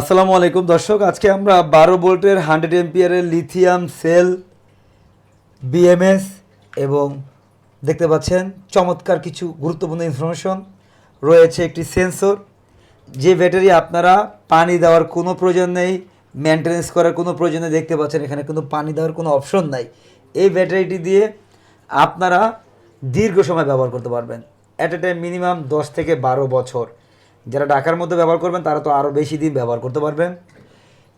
আসসালামু আলাইকুম দর্শক, আজকে আমরা বারো ভোল্টের হান্ড্রেড এমপিয়ারের লিথিয়াম সেল, বিএমএস এবং দেখতে পাচ্ছেন চমৎকার কিছু গুরুত্বপূর্ণ ইনফরমেশন। রয়েছে একটি সেন্সর, যে ব্যাটারি আপনারা পানি দেওয়ার কোনো প্রয়োজন নেই মেনটেনেন্স করার কোনো প্রয়োজন নেই, দেখতে পাচ্ছেন এখানে কিন্তু পানি দেওয়ার কোনো অপশন নাই। এই ব্যাটারিটি দিয়ে আপনারা দীর্ঘ সময় ব্যবহার করতে পারবেন অ্যাট এ টাইম মিনিমাম দশ থেকে বারো বছর। যারা ঢাকার মধ্যে ব্যবহার করবেন, তারা তো আরও বেশি দিন ব্যবহার করতে পারবেন।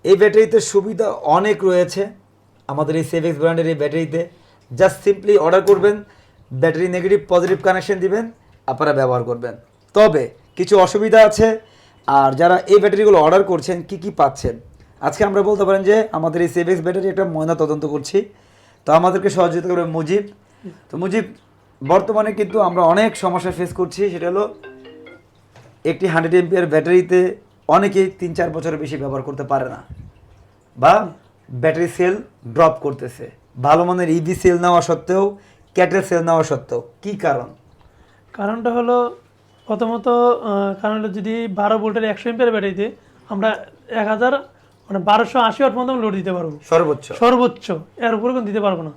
এই ব্যাটারিতে সুবিধা অনেক রয়েছে আমাদের এই সেভেক্স ব্র্যান্ডের এই ব্যাটারিতে। জাস্ট সিম্পলি অর্ডার করবেন, ব্যাটারি নেগেটিভ পজিটিভ কানেকশন দিবেন, আপনারা ব্যবহার করবেন। তবে কিছু অসুবিধা আছে, আর যারা এই ব্যাটারিগুলো অর্ডার করছেন, কি কি পাচ্ছেন? আজকে আমরা বলতে পারেন যে আমাদের এই সেভেক্স ব্যাটারি একটা ময়না তদন্ত করছি। তো আমাদেরকে সহযোগিতা করবে মুজিব। তো মুজিব, বর্তমানে কিন্তু আমরা অনেক সমস্যা ফেস করছি, সেটা হলো একটি হান্ড্রেড এমপিয়ার ব্যাটারিতে অনেকেই তিন চার বছরের বেশি ব্যবহার করতে পারে না বা ব্যাটারি সেল ড্রপ করতেছে। ভালো মানের ইভি সেল নেওয়া সত্ত্বেও ক্যাটেল সেল নেওয়া সত্ত্বেও। কি কারণ? কারণটা হলো প্রথমত কারণ হলো যদি বারো ভোল্টের একশো এম্পিয়ার ব্যাটারিতে আমরা এক হাজার মানে বারোশো আশি ওয়াট পর্যন্ত লোড দিতে পারব। সর্বোচ্চ। সর্বোচ্চ। এর উপরে কোনো দিতে পারব না।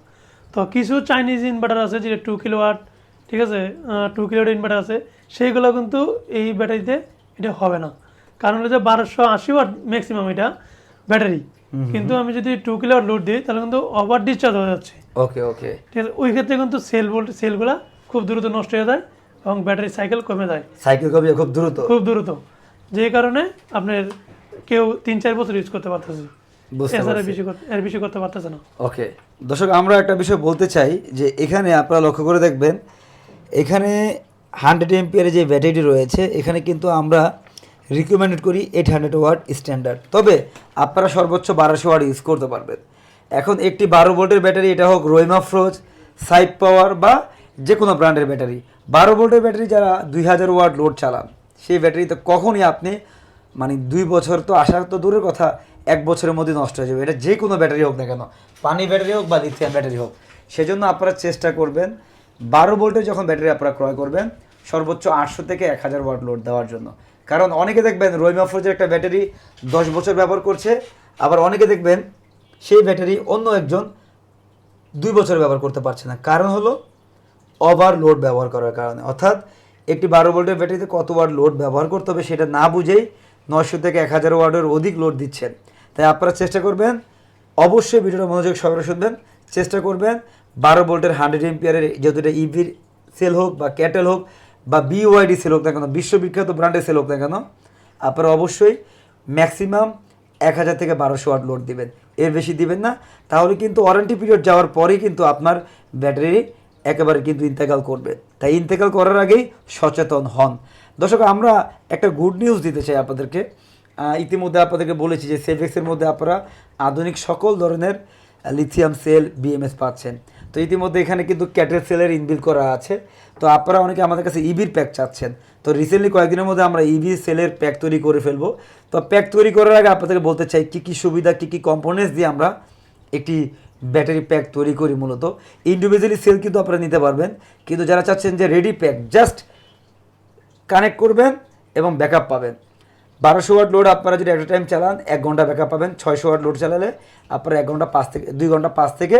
তো কিছু চাইনিজ ইনভার্টার আছে যেটা টু কিলো ওয়াট ঠিক আছে? টু কিলো ইনভার্টার আছে। সেইগুলো কিন্তু এই ব্যাটারিতে এটা হবে না। কারণ হলো যে বারোশো আশি ওয়াট ম্যাক্সিমাম এটা ব্যাটারি। কিন্তু আমি যদি টু কিলো লোড দিই তাহলে কিন্তু ওভার ডিসচার্জ হয়ে যাচ্ছে। ওকে ওকে ঠিক আছে? ওই ক্ষেত্রে কিন্তু সেল ভোল্ট সেলগুলো খুব দ্রুত নষ্ট হয়ে যায় এবং ব্যাটারি সাইকেল কমে যায়। সাইকেল কমে খুব দ্রুত। খুব দ্রুত। যে কারণে আপনার কেউ তিন চার বছর ইউজ করতে পারতেছে এর বেশি করতে পারতেছে না। ওকে দর্শক আমরা একটা বিষয় বলতে চাই যে এখানে আপনারা লক্ষ্য করে দেখবেন এখানে হান্ড্রেড এমপিয়ার যে ব্যাটারিটি রয়েছে, এখানে কিন্তু আমরা রিকমেন্ডেড করি এইট হান্ড্রেড ওয়াট স্ট্যান্ডার্ড তবে আপনারা সর্বোচ্চ বারোশো ওয়াট ইউজ করতে পারবেন। এখন একটি বারো ভোল্টের ব্যাটারি এটা হোক রোইমা ফ্রোজ সাইড পাওয়ার বা যে কোনো ব্র্যান্ডের ব্যাটারি বারো ভোল্টের ব্যাটারি যারা দুই হাজার ওয়াট লোড চালান, সেই ব্যাটারিতে কখনই আপনি মানে দুই বছর তো আসার তো দূরের কথা, এক বছরের মধ্যে নষ্ট হয়ে যাবে। এটা যে কোনো ব্যাটারি হোক না কেন, পানি ব্যাটারি হোক বা লিথিয়াম ব্যাটারি হোক, সেজন্য আপনারা চেষ্টা করবেন, বারো ভোল্টের যখন ব্যাটারি আপনারা ক্রয় করবেন সর্বোচ্চ আটশো থেকে এক হাজার ওয়াট লোড দেওয়ার জন্য। কারণ অনেকে দেখবেন রোইমা ফ্রোজের একটা ব্যাটারি দশ বছর ব্যবহার করছে, আবার অনেকে দেখবেন সেই ব্যাটারি অন্য একজন দুই বছর ব্যবহার করতে পারছে না। কারণ হলো ওভারলোড ব্যবহার করার কারণে। অর্থাৎ একটি বারো ভোল্টের ব্যাটারিতে কত ওয়াট লোড ব্যবহার করতে হবে সেটা না বুঝেই নয়শো থেকে এক হাজার ওয়াটের অধিক লোড দিচ্ছেন। তাই আপনারা চেষ্টা করবেন, অবশ্যই ভিডিওটা মনোযোগ সহকারে শুনবেন। চেষ্টা করবেন বারো ভোল্টের হান্ড্রেড এমপিয়ারের যেহেতু এটা ইভির সেল হোক বা ক্যাটেল হোক বা বিওয়াইডি সেল হোক না কেন বিশ্ববিখ্যাত ব্র্যান্ডের সেল হোক না কেন আপনারা অবশ্যই ম্যাক্সিমাম এক হাজার থেকে বারোশো ওয়াট লোড দিবেন। এর বেশি দিবেন না। তাহলে কিন্তু ওয়ারেন্টি পিরিয়ড যাওয়ার পরেই কিন্তু আপনার ব্যাটারি একেবারে কিন্তু ইন্তেকাল করবে। তাই ইন্তেকাল করার আগেই সচেতন হন। দর্শক, আমরা একটা গুড নিউজ দিতে চাই আপনাদেরকে। ইতিমধ্যে আপনাদেরকে বলেছি যে সেভেক্সের মধ্যে আপনারা আধুনিক সকল ধরনের লিথিয়াম সেল বিএমএস পাচ্ছেন। তো ইতিমধ্যে এখানে কিন্তু ক্যাটের সেলের ইনবিল করা আছে। তো আপনারা অনেকে আমাদের কাছে ইবির প্যাক চাচ্ছেন। তো রিসেন্টলি কয়েকদিনের মধ্যে আমরা ইভি সেলের প্যাক তৈরি করে ফেলব। তো প্যাক তৈরি করার আগে আপনাদেরকে বলতে চাই, কী কী সুবিধা, কী কী কম্পোনেন্টস দিয়ে আমরা একটি ব্যাটারি প্যাক তৈরি করি মূলত। ইন্ডিভিজুয়ালি সেল কিন্তু আপনারা নিতে পারবেন। কিন্তু যারা চাচ্ছেন যে রেডি প্যাক জাস্ট কানেক্ট করবেন এবং ব্যাকআপ পাবেন। বারোশো ওয়াট লোড আপনারা যদি একটা টাইম চালান, এক ঘণ্টা ব্যাকআপ পাবেন। ছয়শো ওয়াট লোড চালালে আপনারা এক ঘণ্টা পাঁচ থেকে দুই ঘণ্টা পাঁচ থেকে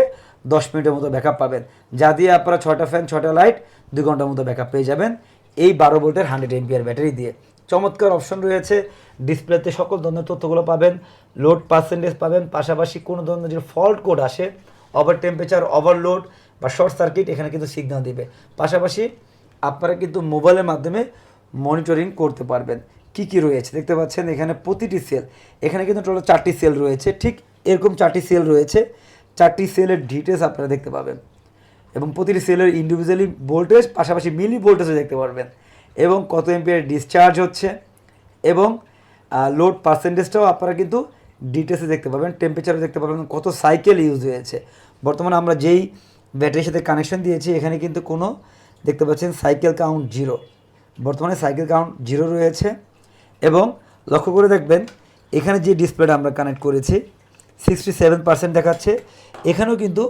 দশ মিনিটের মতো ব্যাকআপ পাবেন। যা দিয়ে আপনারা ছয়টা ফ্যান ছয়টা লাইট দুই ঘণ্টার মতো ব্যাকআপ পেয়ে যাবেন এই বারো ভোল্টের হান্ড্রেড এমপিআর ব্যাটারি দিয়ে। চমৎকার অপশন রয়েছে। ডিসপ্লেতে সকল ধরনের তথ্যগুলো পাবেন লোড পার্সেন্টেজ পাবেন, পাশাপাশি কোনো ধরনের যে ফল্ট কোড আসে ওভার টেম্পারেচার ওভারলোড বা শর্ট সার্কিট এখানে কিন্তু সিগন্যাল দিবে। পাশাপাশি আপনারা কিন্তু মোবাইলের মাধ্যমে মনিটরিং করতে পারবেন। কি কি রয়েছে? দেখতে পাচ্ছেন এখানে প্রতিটি সেল এখানে কিন্তু টোটাল চারটি সেল রয়েছে। ঠিক এরকম চারটি সেল রয়েছে। চারটি সেলের ডিটেলস আপনারা দেখতে পাবেন। এবং প্রতিটি সেলের ইন্ডিভিজুয়ালি ভোল্টেজ পাশাপাশি মিলি ভোল্টেজও দেখতে পারবেন। এবং কত এমপিয়ার ডিসচার্জ হচ্ছে। এবং লোড পার্সেন্টেজটাও আপনারা কিন্তু ডিটেলসে দেখতে পাবেন। টেম্পারেচারও দেখতে পাবেন কত সাইকেল ইউজ হয়েছে। বর্তমানে আমরা যেই ব্যাটারির সাথে কানেকশন দিয়েছি, এখানে কিন্তু কোনো, দেখতে পাচ্ছেন সাইকেল কাউন্ট জিরো বর্তমানে সাইকেল কাউন্ট জিরো রয়েছে। এবং লক্ষ্য করে দেখবেন, এখানে যে ডিসপ্লেটা আমরা কানেক্ট করেছি সিক্সটি সেভেন পার্সেন্ট দেখাচ্ছে। এখানেও কিন্তু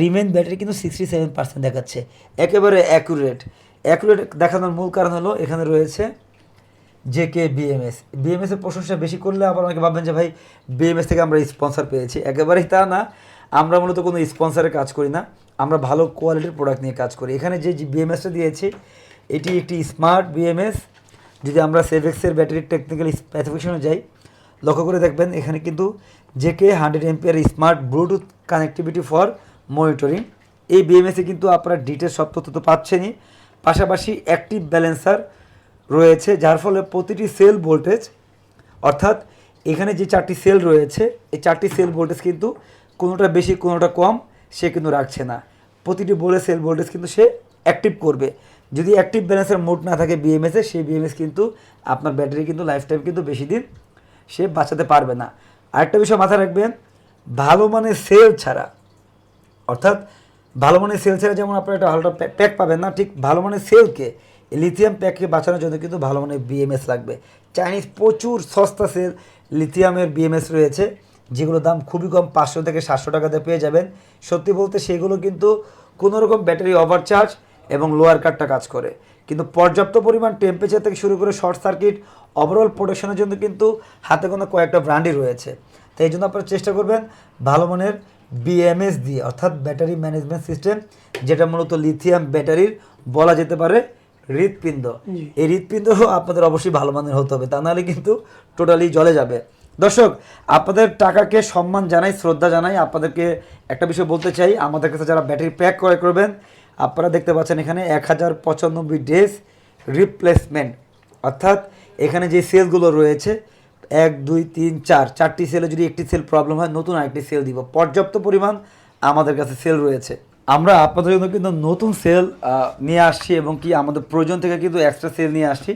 রিমেন ব্যাটারি কিন্তু সিক্সটি সেভেন পার্সেন্ট দেখাচ্ছে। একেবারে অ্যাকুরেট অ্যাকুরেট দেখানোর মূল কারণ হলো, এখানে রয়েছে জে কে বিএমএস বিএমএস এর প্রশংসা বেশি করলে আবার অনেকে ভাববেন যে, ভাই বিএমএস থেকে আমরা স্পন্সর পেয়েছি। একেবারেই তা না। আমরা মূলত কোনো স্পন্সরে কাজ করি না। আমরা ভালো কোয়ালিটির প্রোডাক্ট নিয়ে কাজ করি। এখানে যে বিএমএসটা দিয়েছি, এটি একটি স্মার্ট বিএমএস যদি আমরা সেভেক্সের ব্যাটারির টেকনিক্যাল স্পেসিফিকেশনে যাই, লক্ষ্য করে দেখবেন এখানে কিন্তু JK hundred ampere smart Bluetooth connectivity for monitoring এই বিএমএসে কিন্তু আপনারা ডিটেলস সব তথ্য তো পাচ্ছেনই। পাশাপাশি অ্যাক্টিভ ব্যালেন্সার রয়েছে, যার ফলে প্রতিটি সেল ভোল্টেজ অর্থাৎ এখানে যে চারটি সেল রয়েছে, এই চারটি সেল ভোল্টেজ কিন্তু কোনোটা বেশি, কোনোটা কম, সে কিন্তু রাখছে না। প্রতিটি বোর্ডে সেল ভোল্টেজ কিন্তু সে অ্যাক্টিভ করবে। যদি অ্যাক্টিভ ব্যালেন্সের মোড না থাকে বিএমএসে সেই বিএমএস কিন্তু আপনার ব্যাটারি কিন্তু লাইফ টাইম কিন্তু বেশি দিন সে বাঁচাতে পারবে না। আরেকটা বিষয় মাথায় রাখবেন, ভালো মানের সেল ছাড়া, অর্থাৎ ভালো মানের সেল ছাড়া যেমন আপনারা একটা ভালো প্যাক পাবেন না, ঠিক ভালো মানের সেলকে লিথিয়াম প্যাককে বাঁচানোর জন্য কিন্তু ভালো মানের বিএমএস লাগবে। চাইনিজ প্রচুর সস্তা সেল লিথিয়ামের বিএমএস রয়েছে যেগুলোর দাম খুবই কম, পাঁচশো থেকে সাতশো টাকাতে পেয়ে যাবেন। সত্যি বলতে সেগুলো কিন্তু কোনো রকম ব্যাটারি ওভারচার্জ এবং লোয়ার কাটটা কাজ করে। কিন্তু পর্যাপ্ত পরিমাণ টেম্পারেচার থেকে শুরু করে শর্ট সার্কিট ওভারঅল প্রোটেকশনের জন্য কিন্তু হাতে কোনো কয়েকটা ব্র্যান্ডই রয়েছে। তাই এই জন্য আপনারা চেষ্টা করবেন ভালো মানের বিএমএস দিয়ে অর্থাৎ ব্যাটারি ম্যানেজমেন্ট সিস্টেম যেটা মূলত লিথিয়াম ব্যাটারির বলা যেতে পারে হৃৎপিণ্ড। এই হৃৎপিণ্ড আপনাদের অবশ্যই ভালো মানের হতে হবে তা নাহলে কিন্তু টোটালি জলে যাবে। দর্শক আপনাদের টাকাকে সম্মান জানাই শ্রদ্ধা জানাই আপনাদেরকে একটা বিষয় বলতে চাই আমাদের কাছে যারা ব্যাটারি প্যাক ক্রয় করবেন আপনারা দেখতে পাচ্ছেন এখানে এক হাজার পঁচানব্বই ডেজ রিপ্লেসমেন্ট অর্থাৎ এখানে যে সেলগুলো রয়েছে, এক, দুই, তিন, চার, চারটি সেলে যদি একটি সেল প্রবলেম হয়, নতুন আরেকটি সেল দিব। পর্যাপ্ত পরিমাণ আমাদের কাছে সেল রয়েছে। আমরা আপনাদের জন্য কিন্তু নতুন সেল নিয়ে আসছি এবং কি আমাদের প্রয়োজন থেকে কিন্তু এক্সট্রা সেল নিয়ে আসছি,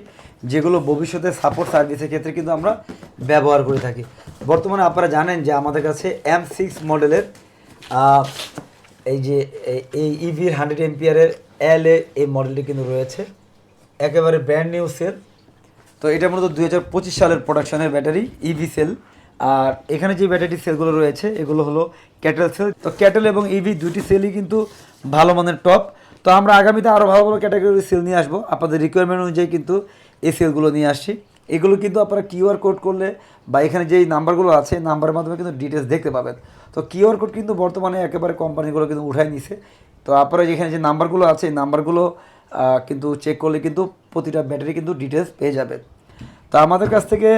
যেগুলো ভবিষ্যতে সাপোর্ট সার্ভিসের ক্ষেত্রে কিন্তু আমরা ব্যবহার করে থাকি। বর্তমানে আপনারা জানেন যে আমাদের কাছে এম সিক্স মডেলের এই যে, এই- ইভির হান্ড্রেড এমপিয়ারের এল এ এই মডেলটি কিন্তু রয়েছে। একেবারে ব্র্যান্ড নিউ সেল তো এটা মূলত দুই হাজার পঁচিশ সালের প্রোডাকশনের ব্যাটারি ইভি সেল আর এখানে যে ব্যাটারি সেলগুলো রয়েছে, এগুলো হলো ক্যাটেল সেল তো ক্যাটেল এবং ইভি দুটি সেলই কিন্তু ভালো মানের টপ তো আমরা আগামীতে আরও ভালো ভালো ক্যাটাগরির সেল নিয়ে আসব। আপনাদের রিকোয়ারমেন্ট অনুযায়ী কিন্তু এই সেলগুলো নিয়ে আসছি। এগুলো কিন্তু আপনারা কিউআর কোড করলে বা এখানে যেই নাম্বারগুলো আছে নাম্বারের মাধ্যমে কিন্তু ডিটেলস দেখতে পাবেন। তো কিউআর কোড কিন্তু বর্তমানে একেবারে কোম্পানিগুলো কিন্তু উঠাই নিছে। তো আপনারা যেখানে যে নাম্বারগুলো আছে, এই নাম্বারগুলো কিন্তু চেক করলে কিন্তু প্রতিটা ব্যাটারি কিন্তু ডিটেলস পেয়ে যাবেন। তো আমাদের কাছ থেকে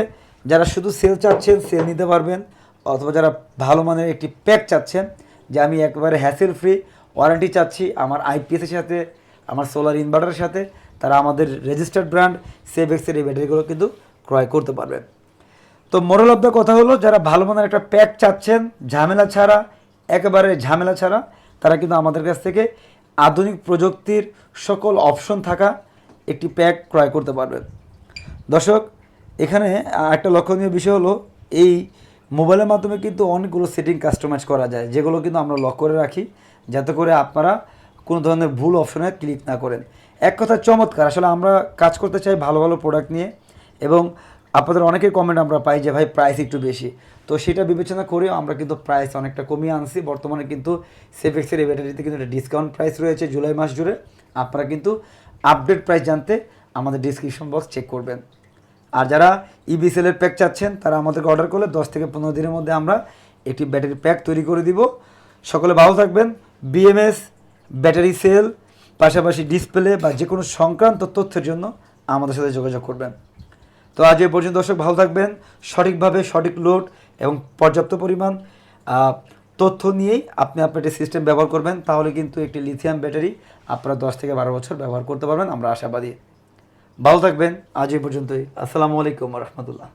যারা শুধু সেল চাচ্ছেন সেল নিতে পারবেন, অথবা যারা ভালো মানের একটি প্যাক চাচ্ছেন, যে আমি একবারে হ্যাসেল ফ্রি ওয়ারেন্টি চাচ্ছি আমার আইপিএসের সাথে, আমার সোলার ইনভার্টারের সাথে, তারা আমাদের রেজিস্টার্ড ব্র্যান্ড সেভ এক্সের এই ব্যাটারিগুলো কিন্তু ক্রয় করতে পারবেন। তো মোরাল অফ দ্য কথা হলো, যারা ভালো মানের একটা প্যাক চাচ্ছেন, ঝামেলা ছাড়া, একেবারে ঝামেলা ছাড়া, তারা কিন্তু আমাদের কাছ থেকে আধুনিক প্রযুক্তির সকল অপশন থাকা একটি প্যাক ক্রয় করতে পারবেন। দর্শক, এখানে একটা লক্ষণীয় বিষয় হলো, এই মোবাইলের মাধ্যমে কিন্তু অনেকগুলো সেটিং কাস্টমাইজ করা যায়, যেগুলো কিন্তু আমরা লক করে রাখি, যাতে করে আপনারা কোনো ধরনের ভুল অপশনে ক্লিক না করেন। এক কথা চমৎকার, আসলে আমরা কাজ করতে চাই ভালো ভালো প্রোডাক্ট নিয়ে এবং আপনাদের অনেকের কমেন্ট আমরা পাই যে, ভাই প্রাইস একটু বেশি। তো সেটা বিবেচনা করেও আমরা কিন্তু প্রাইস অনেকটা কমিয়ে আনছি। বর্তমানে কিন্তু সেফেক্সের এই ব্যাটারিতে কিন্তু একটা ডিসকাউন্ট প্রাইস রয়েছে জুলাই মাস জুড়ে। আপনারা কিন্তু আপডেট প্রাইস জানতে আমাদের ডিসক্রিপশন বক্স চেক করবেন। আর যারা ইবি সেলের প্যাক চাচ্ছেন, তারা আমাদেরকে অর্ডার করলে দশ থেকে পনেরো দিনের মধ্যে আমরা একটি ব্যাটারি প্যাক তৈরি করে দিব। সকলে ভালো থাকবেন। বিএমএস ব্যাটারি সেল পাশাপাশি ডিসপ্লে বা যে কোনো সংক্রান্ত তথ্যের জন্য আমাদের সাথে যোগাযোগ করবেন। তো আজ এ পর্যন্ত দর্শক ভালো থাকবেন, সঠিকভাবে সঠিক লোড এবং পর্যাপ্ত পরিমাণ তথ্য নিয়েই আপনি আপনার একটি সিস্টেম ব্যবহার করবেন, তাহলে কিন্তু একটি লিথিয়াম ব্যাটারি আপনারা দশ থেকে বারো বছর ব্যবহার করতে পারবেন। আমরা আশাবাদী। ভালো থাকবেন, আজ এই পর্যন্তই। আসসালামু আলাইকুম রহমতুল্লাহ।